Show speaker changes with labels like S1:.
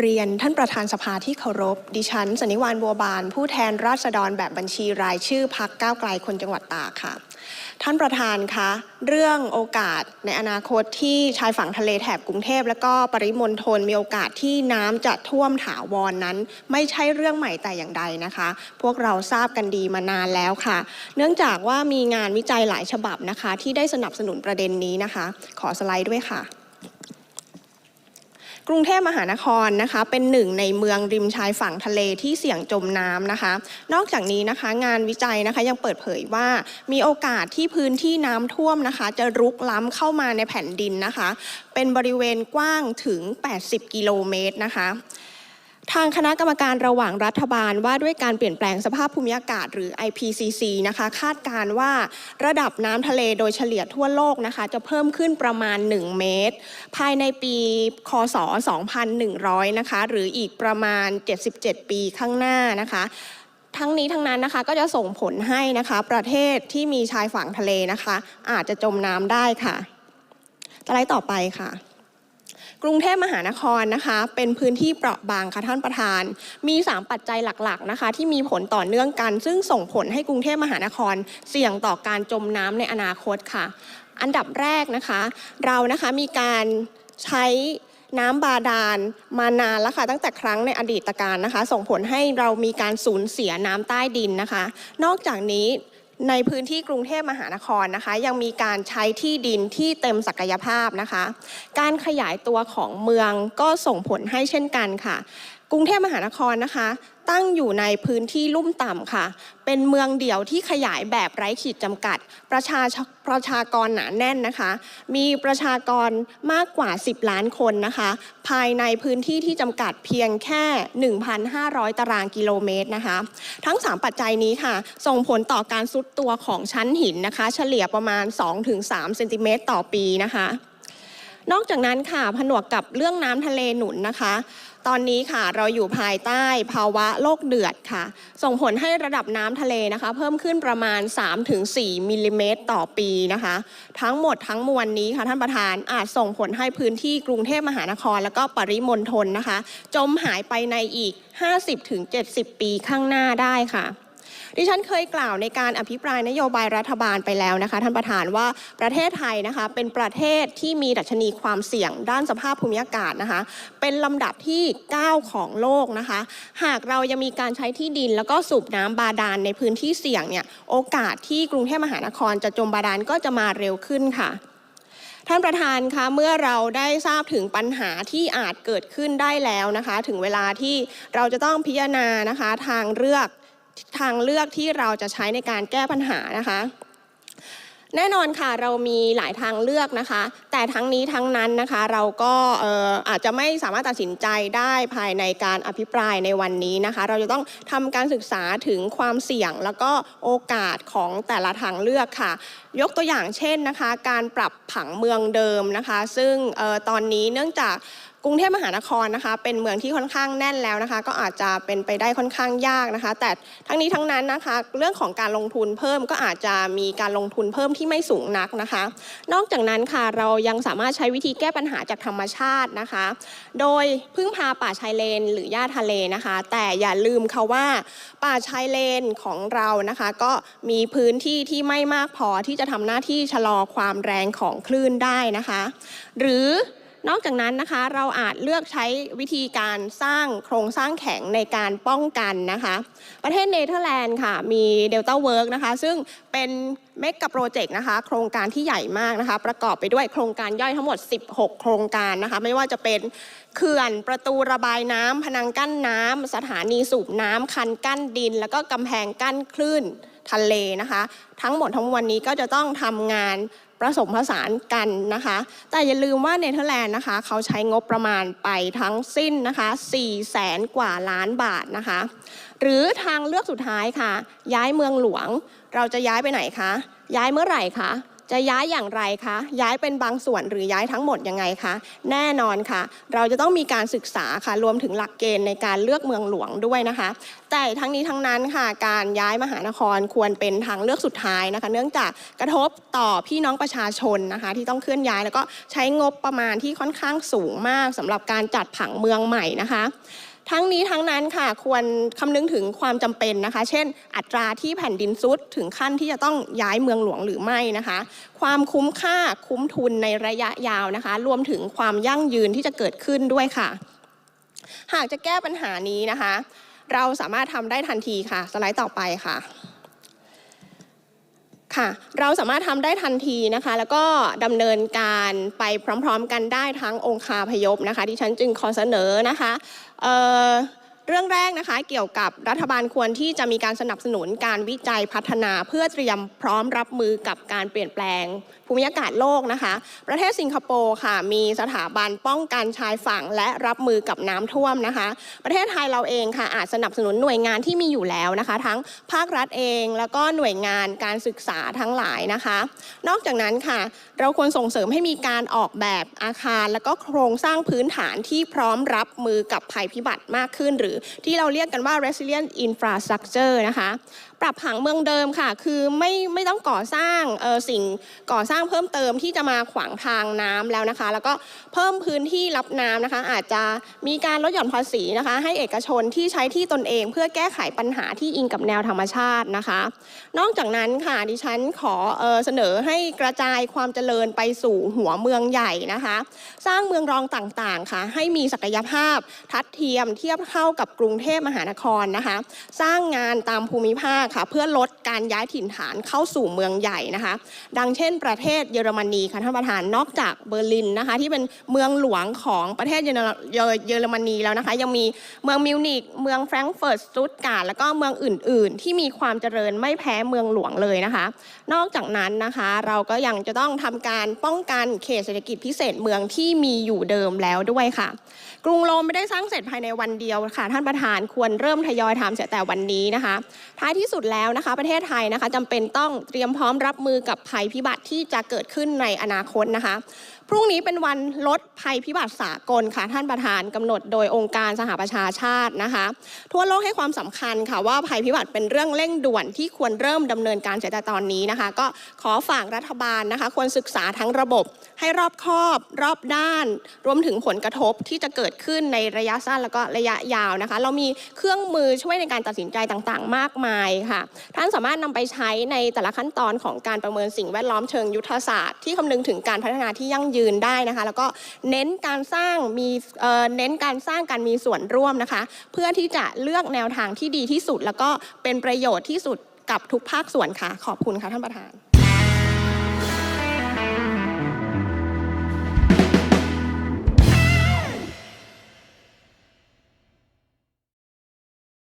S1: เรียนท่านประธานสภาที่เคารพ ดิฉันสนิวานบัวบาน ผู้แทนราษฎรแบบบัญชีรายชื่อพักก้าวไกลคนจังหวัดตากค่ะ ท่านประธานคะ เรื่องโอกาสในอนาคตที่ชายฝั่งทะเลแถบกรุงเทพ และก็ปริมณฑลมีโอกาสที่น้ำจะท่วมถาวรนนั้น ไม่ใช่เรื่องใหม่แต่อย่างใดนะคะ พวกเราทราบกันดีมานานแล้วค่ะ เนื่องจากว่ามีงานวิจัยหลายฉบับนะคะ ที่ได้สนับสนุนประเด็นนี้นะคะ ขอสไลด์ด้วยค่ะ กรุงเทพมหานครนะคะเป็นหนึ่งในเมืองริมชายฝั่งทะเลที่เสี่ยงจมน้ำนะคะ นอกจากนี้นะคะงานวิจัยนะคะยังเปิดเผยว่ามีโอกาสที่พื้นที่น้ำท่วมนะคะ จะรุกล้ำเข้ามาในแผ่นดินนะคะ เป็นบริเวณกว้างถึง 80 กิโลเมตรนะคะ ทางคณะกรรมการระหว่างรัฐบาลว่าด้วยการเปลี่ยนแปลงสภาพภูมิอากาศหรือ IPCC นะคะ คาดการณ์ว่าระดับน้ำทะเลโดยเฉลี่ยทั่วโลกนะคะ จะเพิ่มขึ้นประมาณ 1 เมตร ภายในปีคศ 2100 นะคะ หรืออีกประมาณ 77 ปีข้างหน้านะคะทั้งนี้ทั้งนั้นนะคะก็จะส่งผลให้นะคะประเทศที่มีชายฝั่งทะเลนะคะ อาจจะจมน้ำได้ค่ะสไลด์ต่อไปค่ะ กรุงเทพมหานครนะคะ เป็นพื้นที่เปราะบางค่ะท่านประธาน มี 3 ปัจจัยหลักๆนะคะ ที่มีผลต่อเนื่องกัน ซึ่งส่งผลให้กรุงเทพมหานคร เสี่ยงต่อการจมน้ำในอนาคตค่ะ อันดับแรกนะคะ เรานะคะมีการใช้น้ำบาดาลมานานแล้วค่ะตั้งแต่ครั้งในอดีตการนะคะ ส่งผลให้เรามีการสูญเสียน้ำใต้ดินนะคะ นอกจากนี้ ในพื้นที่กรุงเทพมหานครนะคะ ยังมีการใช้ที่ดินที่เต็มศักยภาพนะคะ การขยายตัวของเมืองก็ส่งผลให้เช่นกันค่ะ กรุงเทพมหานครนะคะ ตั้งอยู่ในพื้นที่ลุ่มต่ำค่ะ เป็นเมืองเดี่ยวที่ขยายแบบไร้ขีดจำกัด ประชาประชากรหนาแน่นนะคะ มีประชากรมากกว่า 10 ล้านคนนะคะ ภายในพื้นที่ที่จำกัดเพียงแค่ 1,500 ตารางกิโลเมตรนะคะ ทั้ง 3 ปัจจัยนี้ค่ะ ส่งผลต่อการซุดตัวของชั้นหินนะคะ เฉลี่ยประมาณ 2-3 เซนติเมตรต่อปีนะคะ นอกจากนั้นค่ะผนวกกับเรื่องน้ำทะเลหนุนนะคะ ตอนนี้ค่ะเราอยู่ภายใต้ภาวะโลกเดือดค่ะ ส่งผลให้ระดับน้ำทะเลนะคะ เพิ่มขึ้นประมาณ 3-4มิลลิเมตรต่อปีนะคะ ทั้งหมดทั้งมวลนี้ค่ะท่านประธานอาจส่งผลให้พื้นที่กรุงเทพมหานคร แล้วก็ปริมณฑลนะคะ จมหายไปในอีก 50-70 ปีข้างหน้าได้ค่ะ ดิฉันเคยกล่าวในการอภิปรายนโยบายรัฐบาลไปแล้วนะคะ ท่านประธานว่าประเทศไทยนะคะ เป็นประเทศที่มีดัชนีความเสี่ยงด้านสภาพภูมิอากาศนะคะ เป็นลำดับที่ 9 ของโลกนะคะ หากเรายังมีการใช้ที่ดิน แล้วก็สูบน้ำบาดาลในพื้นที่เสี่ยงเนี่ยโอกาสที่กรุงเทพมหานครจะจมบาดาลก็จะมาเร็วขึ้นค่ะท่านประธานคะเมื่อเราได้ทราบถึงปัญหาที่อาจเกิดขึ้นได้แล้วนะคะ ถึงเวลาที่เราจะต้องพิจารณานะคะ ทางเลือก ทางเลือกที่เราจะใช้ในการแก้ปัญหานะคะแน่นอนค่ะเรามีหลายทางเลือกนะคะ แต่ทั้งนี้ทั้งนั้นนะคะเราก็ออาจจะไม่สามารถตัดสินใจได้ภายในการอภิปรายในวันนี้นะคะ เราจะต้องทำการศึกษาถึงความเสี่ยงแล้วก็โอกาสของแต่ละทางเลือกค่ะ ยกตัวอย่างเช่นนะคะ การปรับผังเมืองเดิมนะคะ ซึ่งออตอนนี้เนื่องจากกรุงเทพมหานครนะคะเป็นเมืองที่ค่อนข้างแน่นแล้วนะคะ ก็อาจจะเป็นไปได้ค่อนข้างยากนะคะ แต่ทั้งนี้ทั้งนั้นนะคะ เรื่องของการลงทุนเพิ่มก็อาจจะมีการลงทุนเพิ่มที่ไม่สูงนักนะคะ นอกจากนั้นค่ะเรายังสามารถใช้วิธีแก้ปัญหาจากธรรมชาตินะคะ โดยพึ่งพาป่าชายเลน หรือหญ้าทะเลนะคะ แต่อย่าลืมค่ะว่า ป่าชายเลนของเรานะคะ ก็มีพื้นที่ที่ไม่มากพอที่จะทำหน้าที่ชะลอความแรงของคลื่นได้นะคะ หรือ นอกจากนั้นนะคะเราอาจเลือกใช้วิธีการสร้างโครงสร้างแข็งในการป้องกันนะคะ ประเทศเนเธอร์แลนด์ค่ะมีเดลต้าเวิร์กนะคะซึ่งเป็นเมกะโปรเจกต์นะคะ โครงการที่ใหญ่มากนะคะ ประกอบไปด้วยโครงการย่อยทั้งหมด 16 โครงการนะคะ ไม่ว่าจะเป็นเขื่อนประตูระบายน้ำพนังกั้นน้ำสถานีสูบน้ำคันกั้นดิน แล้วก็กำแพงกั้นคลื่นทะเลนะคะ ทั้งหมดทั้งมวลนี้ก็จะต้องทำงาน ผสมผสานกันนะคะ แต่อย่าลืมว่าเนเธอร์แลนด์นะคะเขาใช้งบประมาณไปทั้งสิ้นนะคะ4แสนกว่าล้านบาทนะคะ หรือทางเลือกสุดท้ายค่ะ ย้ายเมืองหลวง เราจะย้ายไปไหนคะ ย้ายเมื่อไหร่คะ จะย้ายอย่างไรคะ ย้ายเป็นบางส่วนหรือย้ายทั้งหมดยังไงคะ แน่นอนค่ะ เราจะต้องมีการศึกษาค่ะ รวมถึงหลักเกณฑ์ในการเลือกเมืองหลวงด้วยนะคะ แต่ทั้งนี้ทั้งนั้นค่ะ การย้ายมหานครควรเป็นทางเลือกสุดท้ายนะคะ เนื่องจากกระทบต่อพี่น้องประชาชนนะคะ ที่ต้องเคลื่อนย้ายแล้วก็ใช้งบประมาณที่ค่อนข้างสูงมากสำหรับการจัดผังเมืองใหม่นะคะ ทั้งนี้ทั้งนั้นค่ะควรคำนึงถึงความจำเป็นนะคะ เช่น อัตราที่แผ่นดินซุดถึงขั้นที่จะต้องย้ายเมืองหลวงหรือไม่นะคะ ความคุ้มค่าคุ้มทุนในระยะยาวนะคะ รวมถึงความยั่งยืนที่จะเกิดขึ้นด้วยค่ะ หากจะแก้ปัญหานี้นะคะ เราสามารถทำได้ทันทีค่ะ สไลด์ต่อไปค่ะ ค่ะ เราสามารถทำได้ทันทีนะคะ แล้วก็ดำเนินการไปพร้อม ๆ กันได้ทั้งองคาพยพนะคะ ที่ฉันจึงขอเสนอนะคะเอ่อ เรื่องแรกนะคะเกี่ยวกับรัฐบาลควรที่จะมีการสนับสนุนการวิจัยพัฒนาเพื่อเตรียมพร้อมรับมือกับการเปลี่ยนแปลง ภูมิอากาศโลกนะคะ ประเทศสิงคโปร์ค่ะ มีสถาบันป้องกันชายฝั่งและรับมือกับน้ำท่วมนะคะ ประเทศไทยเราเองค่ะอาจสนับสนุนหน่วยงานที่มีอยู่แล้วนะคะ ทั้งภาครัฐเอง แล้วก็หน่วยงานการศึกษาทั้งหลายนะคะ นอกจากนั้นค่ะ เราควรส่งเสริมให้มีการออกแบบอาคาร แล้วก็โครงสร้างพื้นฐานที่พร้อมรับมือกับภัยพิบัติมากขึ้นหรือที่เราเรียกกันว่า resilient infrastructure นะคะปรับผังเมืองเดิมค่ะ คือไม่ไม่ต้องก่อสร้างออสิ่งก่อสร้างเพิ่มเติมที่จะมาขวางทางน้ำแล้วนะคะ แล้วก็เพิ่มพื้นที่รับน้ำนะคะ อาจจะมีการลดหย่อนภาษีนะคะ ให้เอกชนที่ใช้ที่ตนเอง เพื่อแก้ไขปัญหาที่อิงกับแนวธรรมชาตินะคะ นอกจากนั้นค่ะดิฉันขอเออเสนอให้กระจายความเจริญไปสู่หัวเมืองใหญ่นะคะ สร้างเมืองรองต่างๆค่ะ ให้มีศักยภาพทัดเทียมเทียบเท่ากับกรุงเทพมหานครนะคะ สร้างงานตามภูมิภาคค่ะ เพื่อลดการย้ายถิ่นฐานเข้าสู่เมืองใหญ่นะคะ ดังเช่น ประเทศเยอรมนีค่ะท่านประธานนอกจากเบอร์ลินนะคะ ที่เป็นเมืองหลวงของประเทศเยอรเยเยอรมนีแล้วนะคะ ยังมีเมืองมิวนิกเมืองแฟรงก์เฟิร์ตสตุตการ์ดแล้วก็เมืองอื่น ๆ ที่มีความเจริญไม่แพ้เมืองหลวงเลยนะคะ นอกจากนั้นนะคะเราก็ยังจะต้องทำการป้องกันเขตเศรษฐกิจพิเศษเมืองที่มีอยู่เดิมแล้วด้วยค่ะ กรุงโรมไม่ได้สร้างเสร็จภายในวันเดียวค่ะท่านประธานควรเริ่มทยอยทำเสียแต่วันนี้นะคะ ท้ายที่สุดแล้วนะคะ ประเทศไทยนะคะจำเป็นต้องเตรียมพร้อมรับมือกับภัยพิบัติที่จะเกิดขึ้นในอนาคตนะคะ พรุ่งนี้เป็นวันลดภัยพิบัติสากลค่ะ ท่านประธานกำหนดโดยองค์การสหประชาชาตินะคะ ทั่วโลกให้ความสำคัญค่ะว่าภัยพิบัติเป็นเรื่องเร่งด่วนที่ควรเริ่มดำเนินการเสียแต่ตอนนี้นะคะ ก็ขอฝากรัฐบาลนะคะ ควรศึกษาทั้งระบบให้รอบคอบรอบด้าน รวมถึงผลกระทบที่จะเกิดขึ้นในระยะสั้นแล้วก็ระยะยาวนะคะ เรามีเครื่องมือช่วยในการตัดสินใจต่างๆ มากมายค่ะ ท่านสามารถนำไปใช้ในแต่ละขั้นตอนของการประเมินสิ่งแวดล้อมเชิงยุทธศาสตร์ที่คำนึงถึงการพัฒนาที่ยั่งยืนได้นะคะ แล้วก็เน้นการสร้างมีเอ่อเน้นการสร้างการมีส่วนร่วมนะคะ เพื่อที่จะเลือกแนวทางที่ดีที่สุด แล้วก็เป็นประโยชน์ที่สุดกับทุกภาคส่วนค่ะ ขอบคุณค่ะท่านประธาน